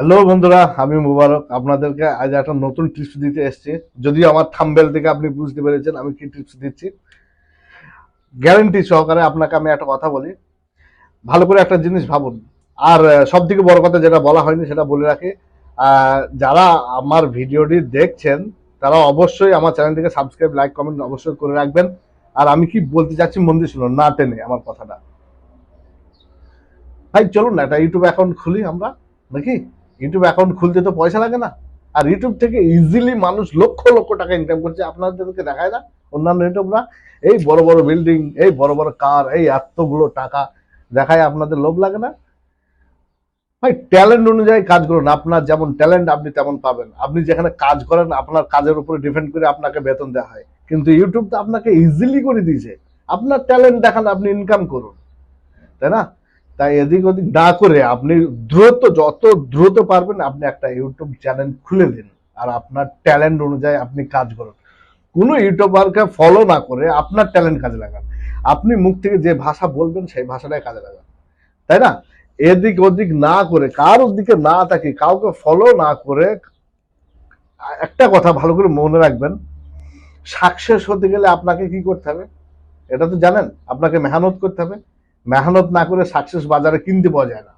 Hello বন্ধুরা, আমি মুবারক। আপনাদেরকে আজ একটা নতুন টিপস দিতে এসেছি। যদিও আমার থাম্বেল থেকে আপনি বুঝতে পেরেছেন আমি কি টিপস দিচ্ছি। গ্যারেন্টি সহকারে আপনাকে আমি একটা কথা বলি। ভালো করে একটা জিনিস ভাবুন। আর সব থেকে বড় কথা যেটা বলা হয়নি সেটা বলে রাখি। যারা আমার ভিডিওটি দেখছেন, তারা অবশ্যই আমার চ্যানেলটিকে সাবস্ক্রাইব লাইক কমেন্ট অবশ্যই করে রাখবেন। আর আমি কি বলতে চাচ্ছি, মন দিয়ে শুনুন, না টেনে আমার কথাটা। ভাই, চলুন না, একটা ইউটিউব অ্যাকাউন্ট খুলি আমরা, নাকি? ইউটিউব অ্যাকাউন্ট খুলতে তো পয়সা লাগে না। আর ইউটিউব থেকে ইজিলি মানুষ লক্ষ লক্ষ টাকা ইনকাম করছে। আপনাদেরকে দেখায় না। অন্যান্য ইউটিউবরা, এই বড় বড় বিল্ডিং এই বড় বড় কার এই এতগুলো টাকা দেখায় আপনাদের লোভ লাগে না? ভাই ট্যালেন্ট অনুযায়ী কাজ করুন। আপনার যেমন ট্যালেন্ট আপনি তেমন পাবেন। আপনি যেখানে কাজ করেন, আপনার কাজের উপরে ডিপেন্ড করে আপনাকে বেতন দেওয়া হয়। কিন্তু ইউটিউব তো আপনাকে ইজিলি করে দিয়েছে। আপনার ট্যালেন্ট দেখান, আপনি ইনকাম করুন। তাই না? তাই এদিক ওদিক না করে আপনি দ্রুত, যত দ্রুত পারবেন আপনি একটা ইউটিউব চ্যানেল খুলে দিন আর আপনার ট্যালেন্ট অনুযায়ী আপনি কাজ করুন। কোনো ইউটিউবারকে ফলো না করে আপনার ট্যালেন্ট কাজে লাগান। আপনি মুখ থেকে যে ভাষা বলবেন সেই ভাষাটাই কাজে লাগান। তাই না? এদিক ওদিক না করে, কারোর দিকে না তাকি কাউকে ফলো না করে, একটা কথা ভালো করে মনে রাখবেন সাকসেস হতে গেলে আপনাকে কি করতে হবে? এটা তো জানেন, আপনাকে মেহনত করতে হবে। মেহনত না করে সাকসেস বাজারে কিনতে পাওয়া যায় না।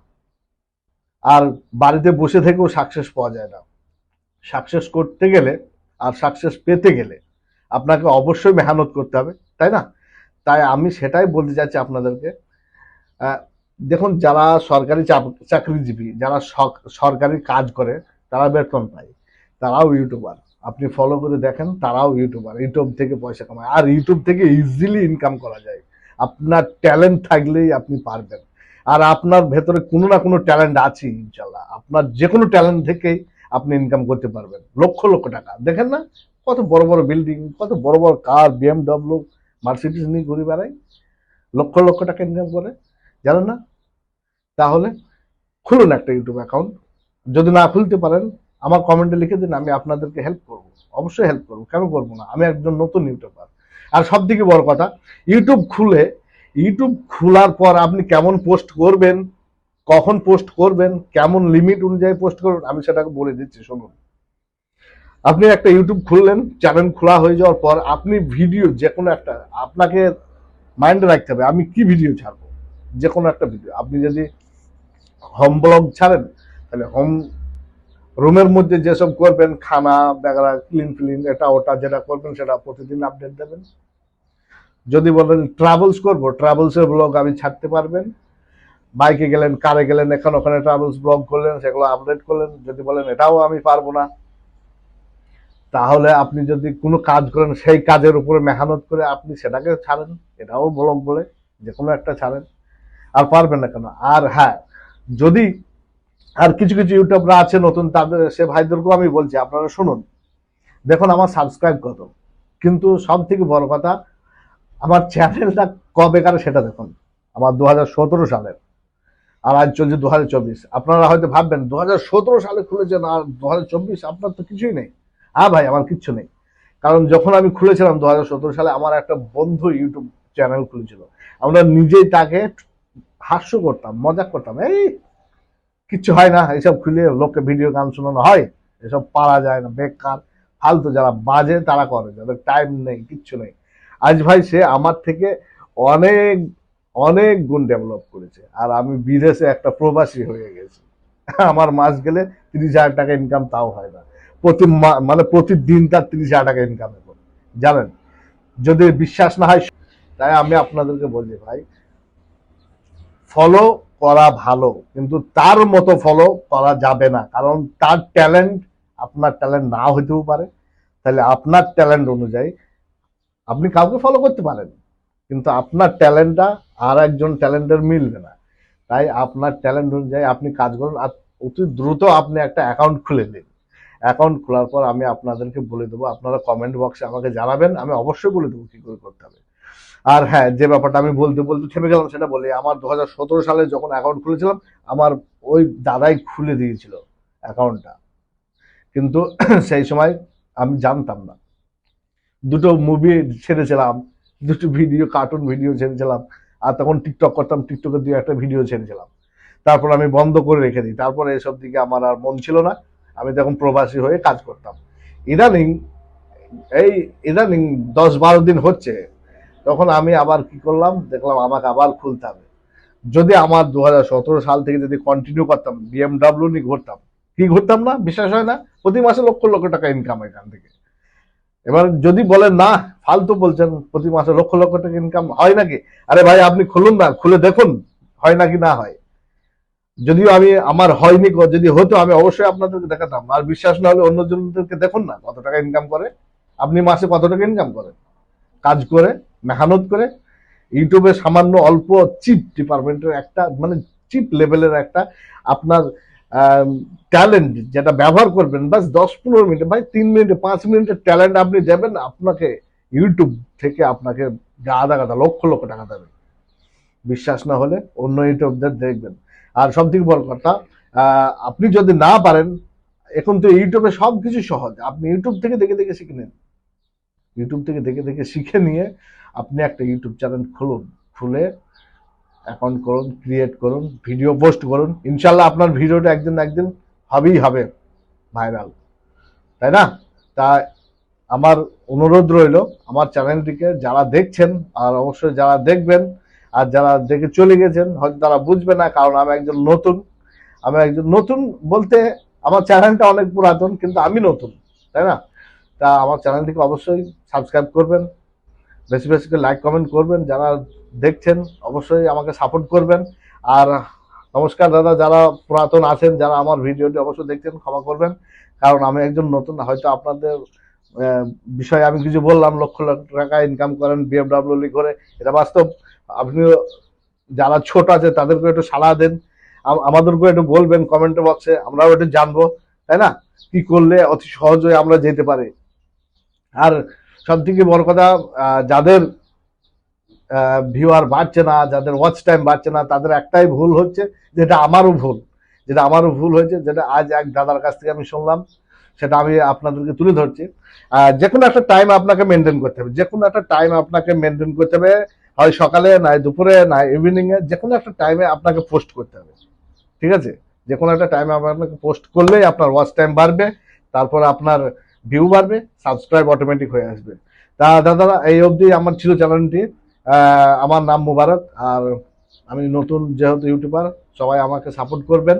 আর বাড়িতে বসে থেকেও সাকসেস পাওয়া যায় না। সাকসেস করতে গেলে আর সাকসেস পেতে গেলে আপনাকে অবশ্যই মেহনত করতে হবে, তাই না? তাই আমি সেটাই বলতে চাচ্ছি আপনাদেরকে। দেখুন, যারা সরকারি চাকরিজীবী, যারা সরকারি কাজ করে, তারা বেতন পায়। তারাও ইউটিউবার আপনি ফলো করে দেখেন, তারাও ইউটিউবার ইউটিউব থেকে পয়সা কামায়। আর ইউটিউব থেকে ইজিলি ইনকাম করা যায়। আপনার ট্যালেন্ট থাকলেই আপনি পারবেন। আর আপনার ভেতরে কোনো না কোনো ট্যালেন্ট আছে ইনশাল্লাহ আপনার যে কোনো ট্যালেন্ট থেকেই আপনি ইনকাম করতে পারবেন। লক্ষ লক্ষ টাকা। দেখেন না, কত বড় বড় বিল্ডিং কত বড় বড় কার বিএমডব্লিউ মার্সিডিস নিয়ে ঘুরে বেড়ায়। লক্ষ লক্ষ টাকা ইনকাম করে। জানেন না? তাহলে খুলুন একটা ইউটিউব অ্যাকাউন্ট যদি না খুলতে পারেন, আমার কমেন্টে লিখে দিন, আমি আপনাদেরকে হেল্প করব। অবশ্যই হেল্প করব। কেন করব না? আমি একজন নতুন ইউটিউবার আর সব থেকে বড় কথা ইউটিউব খুলে ইউটিউব খোলার পর আপনি কেমন পোস্ট করবেন, কখন পোস্ট করবেন, কেমন লিমিট অনুযায়ী পোস্ট করবেন, আমি সেটাকে বলে দিচ্ছি, শুনুন। আপনি একটা ইউটিউব খুললেন চ্যানেল খোলা হয়ে যাওয়ার পর আপনি ভিডিও যে কোনো একটা, আপনাকে মাইন্ডে রাখতে হবে, আমি কি ভিডিও ছাড়বো? যে কোনো একটা ভিডিও আপনি যদি হোম ব্লগ ছাড়েন, তাহলে হোম রুমের মধ্যে যেসব করবেন, খানা বেগারা ক্লিন ফিলিন, এটা ওটা যেটা করবেন, সেটা প্রতিদিন আপডেট দেবেন। যদি বলেন ট্রাভেলস করব ট্রাভেলসের ব্লগ আমি ছাড়তে পারবেন। বাইকে গেলেন কারে গেলেন, এখন ওখানে ট্রাভেলস ব্লগ করলেন, সেগুলো আপডেট করলেন। যদি বলেন এটাও আমি পারব না, তাহলে আপনি যদি কোনো কাজ করেন, সেই কাজের উপরে মেহনত করে আপনি সেটাকে ছাড়েন। এটাও ব্লগ বলে যে কোনো একটা ছাড়েন। আর পারবেন না কেন? আর হ্যাঁ যদি আর কিছু কিছু ইউটিউবরা আছে নতুন, তাদের, সে ভাইদেরকেও আমি বলছি, আপনারা শুনুন। দেখুন, আমার সাবস্ক্রাইব কত। কিন্তু সব থেকে বড় কথা, আমার চ্যানেলটা কবে কারে, সেটা দেখুন। আমার দু সালের। আর আজ চলছে দু হাজার চব্বিশ। আপনারা হয়তো ভাববেন দু হাজার সতেরো সালে খুলেছেন, আর দু হাজার চব্বিশ আপনার তো কিছুই নেই। হ্যাঁ ভাই, আমার কিচ্ছু নেই। কারণ যখন আমি খুলেছিলাম দু হাজার সতেরো সালে, আমার একটা বন্ধু ইউটিউব চ্যানেল খুলেছিল। আমরা নিজেই তাকে হাস্য করতাম মজা করতাম। এই কিচ্ছু হয় না, এইসব খুলে লোককে ভিডিও গান শোনানো হয়, এসব পারা যায় না, বেকার, ফালতু যারা বাজে তারা করে, যাদের টাইম নেই, কিচ্ছু নেই। আজ ভাই সে আমার থেকে অনেক অনেক গুণ ডেভেলপ করেছে, আর আমি বিদেশে একটা প্রবাসী হয়ে গেছি। আমার মাস গেলে তিরিশ হাজার টাকা ইনকাম তাও হয় না। প্রতি মানে প্রতিদিন তার তিরিশ হাজার টাকা ইনকাম জানেন, যদি বিশ্বাস না হয়, তাই আমি আপনাদেরকে বলি ভাই ফলো করা ভালো, কিন্তু তার মতো ফলো করা যাবে না। কারণ তার ট্যালেন্ট আপনার ট্যালেন্ট না হতেও পারে। তাহলে আপনার ট্যালেন্ট অনুযায়ী আপনি কাউকে ফলো করতে পারেন। কিন্তু আপনার ট্যালেন্টটা আর একজন ট্যালেন্টের মিলবে না। তাই আপনার ট্যালেন্ট অনুযায়ী আপনি কাজ করুন, আর অতি দ্রুত আপনি একটা অ্যাকাউন্ট খুলে দিন। অ্যাকাউন্ট খোলার পর আমি আপনাদেরকে বলে দেবো, আপনারা কমেন্ট বক্সে আমাকে জানাবেন, আমি অবশ্যই বলে দেবো কী করে করতে হবে। আর হ্যাঁ যে ব্যাপারটা আমি বলতে বলতে থেমে গেলাম সেটা বলি, আমার দু হাজার সতেরো সালে যখন অ্যাকাউন্ট খুলেছিলাম, আমার ওই দাদাই খুলে দিয়েছিল অ্যাকাউন্টটা কিন্তু সেই সময় আমি জানতাম না। দুটো মুভি ছেড়েছিলাম, দুটো ভিডিও কার্টুন ভিডিও ছেড়েছিলাম, আর তখন টিকটক করতাম টিকটকে দিয়ে একটা ভিডিও ছেড়েছিলাম। তারপর আমি বন্ধ করে রেখে দিই, তারপরে এসব দিকে আমার আর মন ছিল না, আমি তখন প্রবাসী হয়ে কাজ করতাম। ইদানিং, এই ইদানিং দশ বারো দিন হচ্ছে তখন আমি আবার কি করলাম? দেখলাম আমাকে আবার খুলতে হবে। যদি আমার দু হাজার সতেরো সাল থেকে যদি কন্টিনিউ করতাম বিএমডাব্লিউ নিয়ে ঘুরতাম, কি ঘুরতাম না? বিশ্বাস হয় না? প্রতি মাসে লক্ষ লক্ষ টাকা ইনকাম এখান থেকে। এবার যদি বলেন, না, ফালতু বলছেন, প্রতি মাসে লক্ষ লক্ষ টাকা ইনকাম হয় নাকি? আরে ভাই, আপনি খুলুন না, খুলে দেখুন, হয় নাকি না হয়। যদিও আমি, আমার হয়নি, যদি হতো, আমি অবশ্যই আপনাদেরকে দেখাতাম। আর বিশ্বাস না হলে অন্য জনদেরকে দেখুন না কত টাকা ইনকাম করে। আপনি মাসে কত টাকা ইনকাম করেন? কাজ করে মেহনত করে, ইউটিউবে সামান্য অল্প চিপ ডিপার্টমেন্টের একটা মানে চিপ লেভেলের একটা আপনার ট্যালেন্ট যেটা ব্যবহার করবেন বাস দশ পনেরো মিনিট, ভাই তিন মিনিটে, পাঁচ মিনিটের ট্যালেন্ট আপনি দেবেন, আপনাকে ইউটিউব থেকে আপনাকে আধা গাদা লক্ষ লক্ষ টাকা দেবে। বিশ্বাস না হলে অন্য ইউটিউবদের দেখবেন। আর সব থেকে বড় কথা আপনি যদি না পারেন, এখন তো ইউটিউবে সব কিছু সহজ। আপনি ইউটিউব থেকে দেখে দেখে শিখে নিন। ইউটিউব থেকে দেখে দেখে শিখে নিয়ে আপনি একটা ইউটিউব চ্যানেল খুলুন। খুলে অ্যাকাউন্ট করুন ক্রিয়েট করুন ভিডিও পোস্ট করুন। ইনশাল্লাহ আপনার ভিডিওটা একদিন একদিন হবেই হবে ভাইরাল তাই না? তা আমার অনুরোধ রইল, আমার চ্যানেলটিকে যারা দেখছেন, আর অবশ্যই যারা দেখবেন, আর যারা দেখে চলে গেছেন, হয়তো তারা বুঝবে না, কারণ আমি একজন নতুন। আমি একজন নতুন বলতে আমার চ্যানেলটা অনেক পুরাতন, কিন্তু আমি নতুন, তাই না? তা আমার চ্যানেলটিকে অবশ্যই সাবস্ক্রাইব করবেন। বেশি বেশি করে লাইক কমেন্ট করবেন। যারা দেখছেন, অবশ্যই আমাকে সাপোর্ট করবেন। আর নমস্কার দাদা, যারা পুরাতন আছেন, যারা আমার ভিডিওটি অবশ্যই দেখছেন, ক্ষমা করবেন। কারণ আমি একজন নতুন, হয়তো আপনাদের বিষয়ে আমি কিছু বললাম, লক্ষ লক্ষ টাকা ইনকাম করেন বিএমডাব্লিউ করে। এটা বাস্তব। আপনিও যারা ছোট আছে তাদেরকে একটু সাড়া দেন। আম- আমাদেরকে একটু বলবেন কমেন্ট বক্সে আমরাও একটু জানব, তাই না? কি করলে অতি সহজে আমরা যেতে পারি। আর সব থেকে বড় কথা যাদের ভিউয়ার বাড়ছে না, যাদের ওয়াচ টাইম বাড়ছে না, তাদের একটাই ভুল হচ্ছে, যেটা আমারও ভুল, যেটা আমারও ভুল হয়েছে, যেটা আজ এক দাদার কাছ থেকে আমি শুনলাম, সেটা আমি আপনাদেরকে তুলে ধরছি। যে কোনো একটা টাইম আপনাকে মেনটেন করতে হবে, যে কোনো একটা টাইম আপনাকে মেনটেন করতে হবে, হয় সকালে নয় দুপুরে নয় ইভিনিং এ যে কোনো একটা টাইমে আপনাকে পোস্ট করতে হবে, ঠিক আছে? যে কোনো একটা টাইমে আপনাকে পোস্ট করলেই আপনার ওয়াচ টাইম বাড়বে, তারপর আপনার ভিউ বাড়বে সাবস্ক্রাইব অটোমেটিক হয়ে আসবে। তা দাদা, এই অবধি আমার ছিল চ্যানেলটি আমার নাম মুবারক, আর আমি নতুন যেহেতু ইউটিউবার সবাই আমাকে সাপোর্ট করবেন।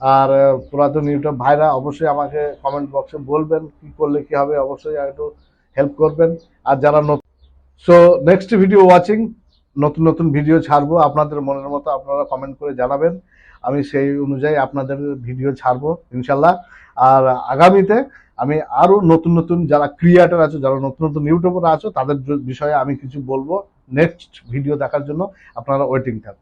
আর পুরাতন ইউটিউব ভাইরা অবশ্যই আমাকে কমেন্ট বক্সে বলবেন, কি করলে কি হবে, অবশ্যই একটু হেল্প করবেন। আর যারা নতুন সো নেক্সট ভিডিও ওয়াচিং নতুন নতুন ভিডিও ছাড়বো, আপনাদের মনের মতো আপনারা কমেন্ট করে জানাবেন। আমি সেই অনুযায়ী আপনাদের ভিডিও ছাড়বো, ইনশাল্লাহ। আর আগামীতে আমি আরও নতুন নতুন যারা ক্রিয়েটার আছে, যারা নতুন নতুন ইউটিউবার আছো, তাদের বিষয়ে আমি কিছু বলব নেক্সট ভিডিও দেখার জন্য। আপনারা ওয়েটিং থাকুন।